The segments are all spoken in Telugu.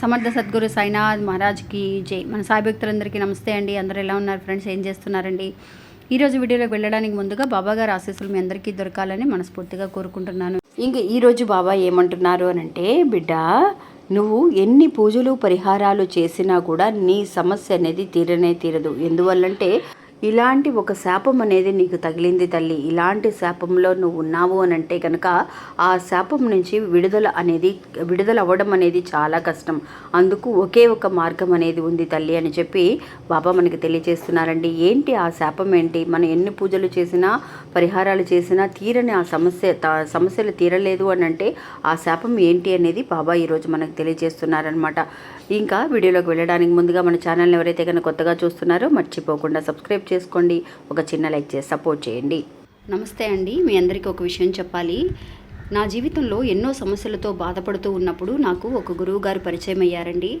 సమర్థ సద్గురు సాయినాథ్ మహారాజ్కి జై. మన సాయి భక్తులందరికీ నమస్తే అండి. అందరూ ఎలా ఉన్నారు ఫ్రెండ్స్? ఏం చేస్తున్నారండి? ఈరోజు వీడియోలోకి వెళ్ళడానికి ముందుగా బాబా గారు ఆశీస్సులు మీ అందరికీ దొరకాలని మనస్ఫూర్తిగా కోరుకుంటున్నాను. ఇంక ఈరోజు బాబా ఏమంటున్నారు అని అంటే బిడ్డ నువ్వు ఎన్ని పూజలు పరిహారాలు చేసినా కూడా నీ సమస్య అనేది తీరనే తీరదు. ఎందువల్లంటే ఇలాంటి ఒక శాపం అనేది నీకు తగిలింది తల్లి. ఇలాంటి శాపంలో నువ్వు ఉన్నావు అని అంటే కనుక ఆ శాపం నుంచి విడుదల అనేది విడుదల అవ్వడం అనేది చాలా కష్టం. అందుకు ఒకే ఒక మార్గం అనేది ఉంది తల్లి అని చెప్పి బాబా మనకి తెలియజేస్తున్నారండి. ఏంటి ఆ శాపం ఏంటి? మనం ఎన్ని పూజలు చేసినా పరిహారాలు చేసినా తీరని ఆ సమస్య సమస్యలు తీరలేదు అని అంటే ఆ శాపం ఏంటి అనేది బాబా ఈరోజు మనకు తెలియజేస్తున్నారనమాట ఇంకా వీడియోలోకి వెళ్ళడానికి ముందుగా మన ఛానల్ని ఎవరైతే కనుక కొత్తగా చూస్తున్నారో మర్చిపోకుండా సబ్స్క్రైబ్ చేసుకోండి. ఒక చిన్న లైక్ చేసి సపోర్ట్ చేయండి. నమస్తే అండి. మీ అందరికీ ఒక విషయం చెప్పాలి. నా జీవితంలో ఎన్నో సమస్యలతో బాధపడుతూ ఉన్నప్పుడు నాకు ఒక గురువు గారు పరిచయం అయ్యారండి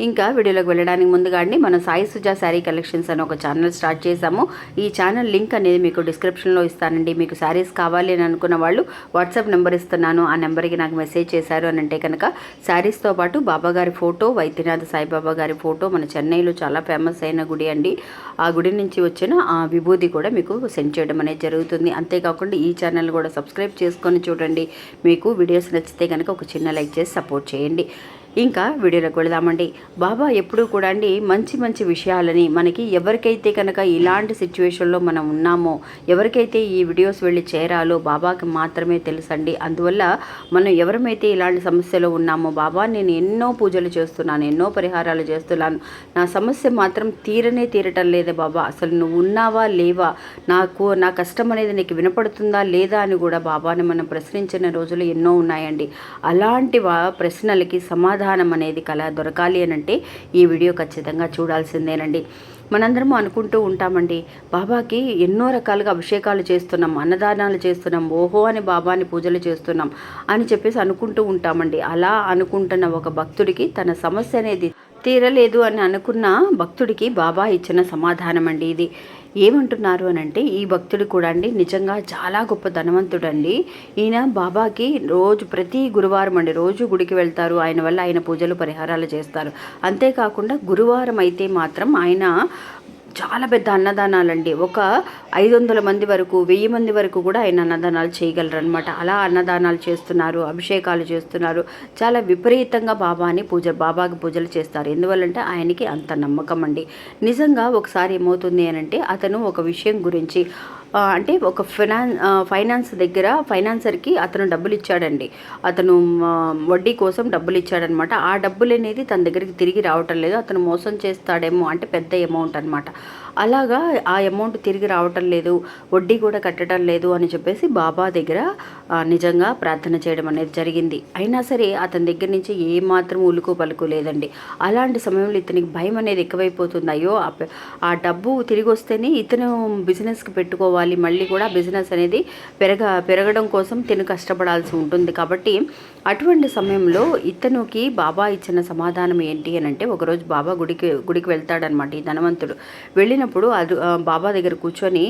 ఇంకా వీడియోలోకి వెళ్ళడానికి ముందుగా అండి మనం సాయి సుజా శారీ కలెక్షన్స్ అని ఒక ఛానల్ స్టార్ట్ చేశాము. ఈ ఛానల్ లింక్ అనేది మీకు డిస్క్రిప్షన్లో ఇస్తానండి. మీకు శారీస్ కావాలి అని అనుకున్న వాళ్ళు వాట్సాప్ నెంబర్ ఇస్తున్నాను. ఆ నెంబర్కి నాకు మెసేజ్ చేశారు అని అంటే కనుక శారీస్తో పాటు బాబాగారి ఫోటో వైద్యనాథ సాయిబాబా గారి ఫోటో మన చెన్నైలో చాలా ఫేమస్ అయిన గుడి అండి. ఆ గుడి నుంచి వచ్చిన ఆ విభూది కూడా మీకు సెండ్ చేయడం అనేది జరుగుతుంది. అంతేకాకుండా ఈ ఛానల్ కూడా సబ్స్క్రైబ్ చేసుకొని చూడండి. మీకు వీడియోస్ నచ్చితే కనుక ఒక చిన్న లైక్ చేసి సపోర్ట్ చేయండి. ఇంకా వీడియోలోకి వెళదామండి. బాబా ఎప్పుడూ కూడా అండి మంచి మంచి విషయాలని మనకి ఎవరికైతే కనుక ఇలాంటి సిచ్యువేషన్లో మనం ఉన్నామో ఎవరికైతే ఈ వీడియోస్ వెళ్ళి చేరాలో బాబాకి మాత్రమే తెలుసండి. అందువల్ల మనం ఎవరమైతే ఇలాంటి సమస్యలో ఉన్నామో బాబా నేను ఎన్నో పూజలు చేస్తున్నాను ఎన్నో పరిహారాలు చేస్తున్నాను. నా సమస్య మాత్రం తీరనే తీరటం లేదే బాబా. అసలు నువ్వు ఉన్నావా లేవా? నాకు నా కష్టం అనేది నీకు వినపడుతుందా లేదా అని కూడా బాబాని మనం ప్రశ్నించిన రోజులు ఎన్నో ఉన్నాయండి. అలాంటి ప్రశ్నలకి సమాధానం అనేది కల దొరకాలి అని అంటే ఈ వీడియో ఖచ్చితంగా చూడాల్సిందేనండి. మనందరం అనుకుంటూ ఉంటామండి బాబాకి ఎన్నో రకాలుగా అభిషేకాలు చేస్తున్నాం అన్నదానాలు చేస్తున్నాం ఓహో అని బాబాని పూజలు చేస్తున్నాం అని చెప్పేసి అనుకుంటూ ఉంటామండి. అలా అనుకుంటున్న ఒక భక్తుడికి తన సమస్య అనేది తీరలేదు అని అనుకున్న భక్తుడికి బాబా ఇచ్చిన సమాధానం అండి ఇది. ఏమంటున్నారు అని అంటే ఈ భక్తుడు కూడా అండి నిజంగా చాలా గొప్ప ధనవంతుడండి. ఈయన బాబాకి రోజు ప్రతి గురువారం అండి రోజు గుడికి వెళ్తారు. ఆయన వల్ల ఆయన పూజలు పరిహారాలు చేస్తారు. అంతేకాకుండా గురువారం అయితే మాత్రం ఆయన చాలా పెద్ద అన్నదానాలండి. ఒక ఐదు వందల మంది వరకు వెయ్యి మంది వరకు కూడా ఆయన అన్నదానాలు చేయగలరు అనమాట అలా అన్నదానాలు చేస్తున్నారు అభిషేకాలు చేస్తున్నారు. చాలా విపరీతంగా బాబాని పూజ బాబాకి పూజలు చేస్తారు. ఎందువల్లంటే ఆయనకి అంత నమ్మకం అండి. నిజంగా ఒకసారి ఏమవుతుంది అని అంటే అతను ఒక విషయం గురించి అంటే ఒక ఫినాన్ ఫైనాన్స్ దగ్గర ఫైనాన్సర్కి అతను డబ్బులు ఇచ్చాడండి అతను వడ్డీ కోసం డబ్బులు ఇచ్చాడనమాట ఆ డబ్బులు అనేది తన దగ్గరికి తిరిగి రావటం లేదు. అతను మోసం చేస్తాడేమో అంటే పెద్ద అమౌంట్ అనమాట అలాగా ఆ అమౌంట్ తిరిగి రావటం లేదు వడ్డీ కూడా కట్టడం లేదు అని చెప్పేసి బాబా దగ్గర నిజంగా ప్రార్థన చేయడం అనేది జరిగింది. అయినా సరే అతని దగ్గర నుంచి ఏమాత్రం ఉలుకు పలుకు లేదండి. అలాంటి సమయంలో ఇతనికి భయం అనేది ఎక్కువైపోతుంది. అయ్యో ఆ ఆ డబ్బు తిరిగి వస్తేనే ఇతను బిజినెస్కి పెట్టుకోవాలి. మళ్ళీ కూడా బిజినెస్ అనేది పెరగ పెరగడం కోసం తిను కష్టపడాల్సి ఉంటుంది. కాబట్టి అటువంటి సమయంలో ఇతనుకి బాబా ఇచ్చిన సమాధానం ఏంటి అని అంటే ఒకరోజు బాబా గుడికి గుడికి వెళ్తాడనమాట ఈ ధనవంతుడు. వెళ్ళినప్పుడు అది బాబా దగ్గర కూర్చొని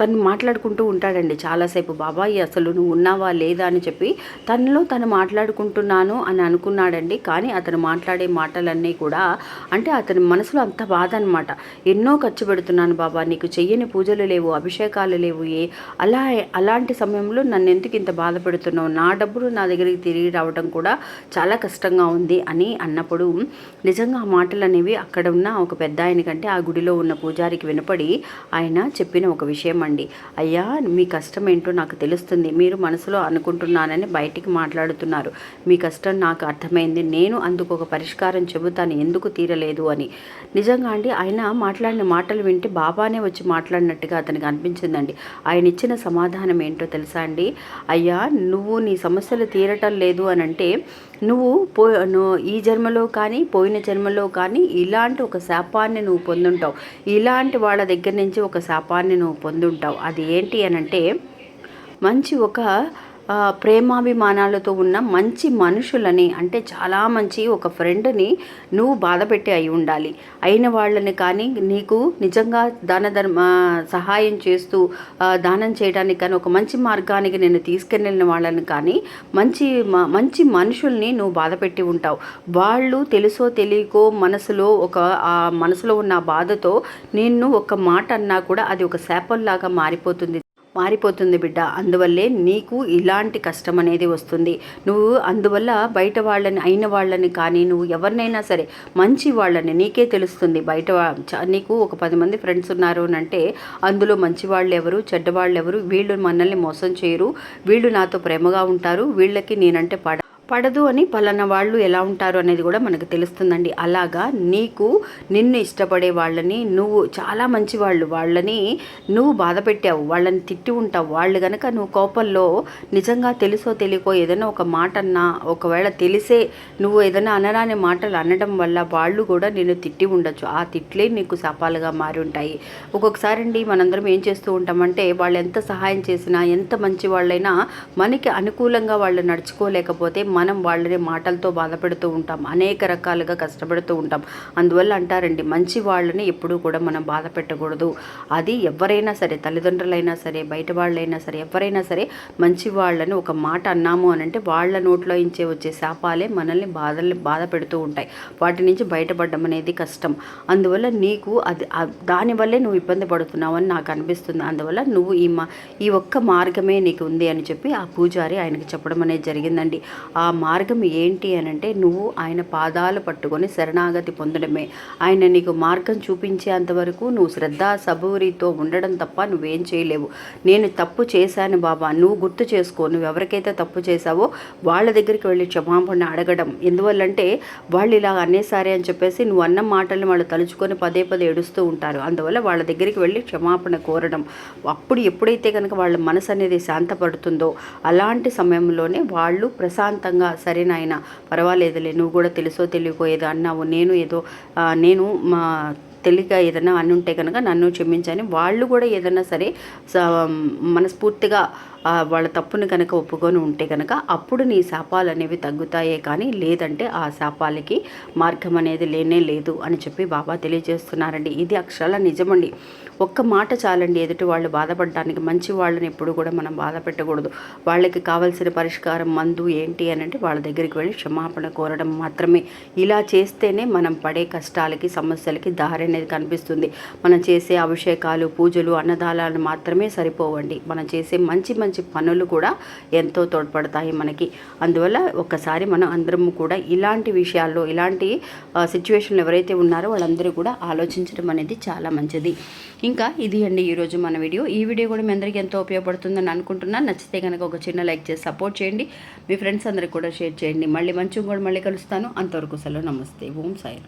తను మాట్లాడుకుంటూ ఉంటాడండి చాలాసేపు. బాబాయ్ అసలు నువ్వు ఉన్నావా లేదా? అని చెప్పి తనలో తను మాట్లాడుకుంటున్నాను అని అనుకున్నాడండి. కానీ అతను మాట్లాడే మాటలన్నీ కూడా అంటే అతని మనసులో అంత బాధ అనమాట ఎన్నో ఖర్చు పెడుతున్నాను బాబా నీకు చెయ్యని పూజలు లేవు అభిషేకాలు లేవు ఏ అలా అలాంటి సమయంలో నన్ను ఎందుకు ఇంత బాధ పెడుతున్నావు? నా డబ్బులు నా దగ్గరికి తిరిగి రావడం కూడా చాలా కష్టంగా ఉంది అని అన్నప్పుడు నిజంగా ఆ మాటలు అనేవి అక్కడ ఉన్న ఒక పెద్ద ఆయన కంటే ఆ గుడిలో ఉన్న పూజారికి వినపడి ఆయన చెప్పిన ఒక విషయం అండి. అయ్యా మీ కష్టం ఏంటో నాకు తెలుస్తుంది. మీరు మనసులో అనుకుంటున్నానని బయటికి మాట్లాడుతున్నారు. మీ కష్టం నాకు అర్థమైంది. నేను అందుకు ఒక పరిష్కారం చెబుతాను. ఎందుకు తీరలేదు అని. నిజంగా అండి ఆయన మాట్లాడిన మాటలు వింటే బాబానే వచ్చి మాట్లాడినట్టుగా అతనికి అనిపించిందండి. ఆయన ఇచ్చిన సమాధానం ఏంటో తెలుసా అండి? అయ్యా నువ్వు నీ సమస్యలు తీరటం లేదు అని అంటే నువ్వు పో నువ్వు ఈ జన్మలో కానీ పోయిన జన్మలో కానీ ఇలాంటి ఒక శాపాన్ని నువ్వు పొందుంటావు. ఇలాంటి వాళ్ళ దగ్గర నుంచి ఒక శాపాన్ని నువ్వు పొందుంటావు. అది ఏంటి అని అంటే మంచి ఒక ప్రేమాభిమానాలతో ఉన్న మంచి మనుషులని అంటే చాలా మంచి ఒక ఫ్రెండ్ని నువ్వు బాధ పెట్టి అయి ఉండాలి. అయిన వాళ్ళని కానీ నీకు నిజంగా దాన ధర్మ సహాయం చేస్తూ దానం చేయడానికి కానీ ఒక మంచి మార్గానికి నేను తీసుకెళ్ళిన వాళ్ళని కానీ మంచి మ- మంచి మనుషుల్ని నువ్వు బాధ పెట్టి ఉంటావు. వాళ్ళు తెలుసో తెలియకో మనసులో ఒక ఆ మనసులో ఉన్న బాధతో నిన్ను ఒక మాట అన్నా కూడా అది ఒక శాపంలాగా మారిపోతుంది. మారిపోతుంది బిడ్డ. అందువల్లే నీకు ఇలాంటి కష్టం అనేది వస్తుంది. నువ్వు అందువల్ల బయట వాళ్ళని అయిన వాళ్ళని కానీ నువ్వు ఎవరినైనా సరే మంచి వాళ్ళని నీకే తెలుస్తుంది. బయట నీకు ఒక పది మంది ఫ్రెండ్స్ ఉన్నారు అని అంటే అందులో మంచి వాళ్ళు ఎవరు చెడ్డ వాళ్ళు ఎవరు వీళ్ళు మనల్ని మోసం చేయరు. వీళ్ళు నాతో ప్రేమగా ఉంటారు. వీళ్ళకి నేనంటే పడ పడదు అని పలానా వాళ్ళు ఎలా ఉంటారు అనేది కూడా మనకు తెలుస్తుందండి. అలాగా నీకు నిన్ను ఇష్టపడే వాళ్ళని నువ్వు చాలా మంచి వాళ్ళు వాళ్ళని నువ్వు బాధ పెట్టావు వాళ్ళని తిట్టి ఉంటావు వాళ్ళు కనుక నువ్వు కోపంలో నిజంగా తెలుసో తెలియకో ఏదైనా ఒక మాట అన్నా ఒకవేళ తెలిసే నువ్వు ఏదైనా అనరాని మాటలు అనడం వల్ల వాళ్ళు కూడా నిన్ను తిట్టి ఉండొచ్చు. ఆ తిట్లే నీకు శాపాలుగా మారి ఉంటాయి. ఒక్కొక్కసారి అండి మనందరం ఏం చేస్తూ ఉంటామంటే వాళ్ళు ఎంత సహాయం చేసినా ఎంత మంచి వాళ్ళైనా మనకి అనుకూలంగా వాళ్ళు నడుచుకోలేకపోతే మనం వాళ్ళని మాటలతో బాధపెడుతూ ఉంటాం. అనేక రకాలుగా కష్టపడుతూ ఉంటాం. అందువల్ల అంటారండి మంచి వాళ్ళని ఎప్పుడూ కూడా మనం బాధ పెట్టకూడదు. అది ఎవరైనా సరే తల్లిదండ్రులైనా సరే బయట వాళ్ళైనా సరే ఎవరైనా సరే మంచి వాళ్ళని ఒక మాట అన్నాము అని అంటే వాళ్ళ నోట్లో ఇంచే వచ్చే శాపాలే మనల్ని బాధల్ని బాధ పెడుతూ ఉంటాయి. వాటి నుంచి బయటపడడం అనేది కష్టం. అందువల్ల నీకు అది దానివల్లే నువ్వు ఇబ్బంది పడుతున్నావు అని నాకు అనిపిస్తుంది. అందువల్ల నువ్వు ఈ మా ఈ ఒక్క మార్గమే నీకు ఉంది అని చెప్పి ఆ పూజారి ఆయనకి చెప్పడం అనేది జరిగిందండి. ఆ ఆ మార్గం ఏంటి అని అంటే నువ్వు ఆయన పాదాలు పట్టుకొని శరణాగతి పొందడమే. ఆయన నీకు మార్గం చూపించేంత వరకు నువ్వు శ్రద్ధ సబూరితో ఉండడం తప్ప నువ్వేం చేయలేవు. నేను తప్పు చేశాను బాబా. నువ్వు గుర్తు చేసుకో. నువ్వు ఎవరికైతే తప్పు చేశావో వాళ్ళ దగ్గరికి వెళ్ళి క్షమాపణ అడగడం. ఎందువల్లంటే వాళ్ళు ఇలా అనేసారే అని చెప్పేసి నువ్వు అన్న మాటలు వాళ్ళు తలుచుకొని పదే పదే ఏడుస్తూ ఉంటారు. అందువల్ల వాళ్ళ దగ్గరికి వెళ్ళి క్షమాపణ కోరడం. అప్పుడు ఎప్పుడైతే కనుక వాళ్ళ మనసు అనేది శాంతపడుతుందో అలాంటి సమయంలోనే వాళ్ళు ప్రశాంతంగా సరే నాయన పర్వాలేదులే నువ్వు కూడా తెలుసో తెలియకో ఏదో అన్నావు. నేను ఏదో నేను మా తెలియక ఏదైనా అన్ని ఉంటే కనుక నన్ను క్షమించని వాళ్ళు కూడా ఏదైనా సరే స- మనస్ఫూర్తిగా వాళ్ళ తప్పుని కనుక ఒప్పుకొని ఉంటే కనుక అప్పుడు నీ శాపాలు అనేవి తగ్గుతాయే కానీ లేదంటే ఆ శాపాలకి మార్గం అనేది లేనే లేదు అని చెప్పి బాబా తెలియజేస్తున్నారండి. ఇది అక్షరాల నిజమండి. ఒక్క మాట చాలండి ఎదుటి వాళ్ళు బాధపడడానికి మంచి వాళ్ళని ఎప్పుడు కూడా మనం బాధ పెట్టకూడదు. వాళ్ళకి కావాల్సిన పరిష్కారం మందు ఏంటి అని అంటే వాళ్ళ దగ్గరికి వెళ్ళి క్షమాపణ కోరడం మాత్రమే. ఇలా చేస్తేనే మనం పడే కష్టాలకి సమస్యలకి దారి అనేది కనిపిస్తుంది. మనం చేసే అభిషేకాలు పూజలు అన్నదానాలు మాత్రమే సరిపోవండి. మనం చేసే మంచి మంచి పనులు కూడా ఎంతో తోడ్పడతాయి మనకి. అందువల్ల ఒక్కసారి మనం అందరము కూడా ఇలాంటి విషయాల్లో ఇలాంటి సిచ్యువేషన్లు ఎవరైతే ఉన్నారో వాళ్ళందరూ కూడా ఆలోచించడం అనేది చాలా మంచిది. ఇంకా ఇది అండి ఈరోజు మన వీడియో. ఈ వీడియో కూడా మీ అందరికీ ఎంతో ఉపయోగపడుతుందని అనుకుంటున్నాను. నచ్చితే కనుక ఒక చిన్న లైక్ చేసి సపోర్ట్ చేయండి. మీ ఫ్రెండ్స్ అందరికి కూడా షేర్ చేయండి. మళ్ళీ మంచిగా కూడా మళ్ళీ కలుస్తాను. అంతవరకు సెలవు. నమస్తే. ఓం సాయి